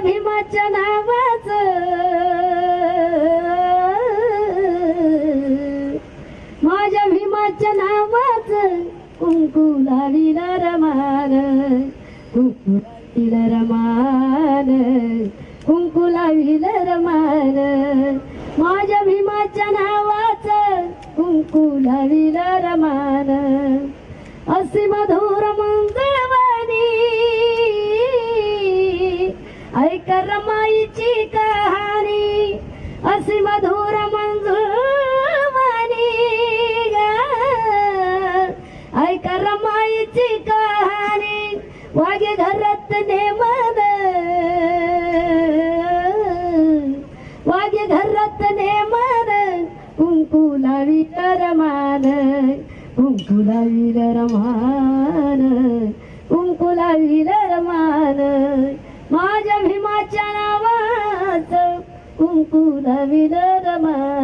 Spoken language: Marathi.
भीमाच्या नावाच. माझ्या भीमाच्या नावाच. कुंकू लाविला रमान. कुंकू लाविला रमान. कुंकू लावीला रमान. माझ्या भीमाच्या नावाच. कुंकू लावीला रमान. असी मधुर ऐक रमाईची कहाणी असी मधुर मंगळवाणी ऐक रमाईची कहाणी वागे घरात नेमन वागे घरात नेमन कुंकू लावी रमान कुंकू रमान भीमाच्या नावाच कुंकू लावी रमान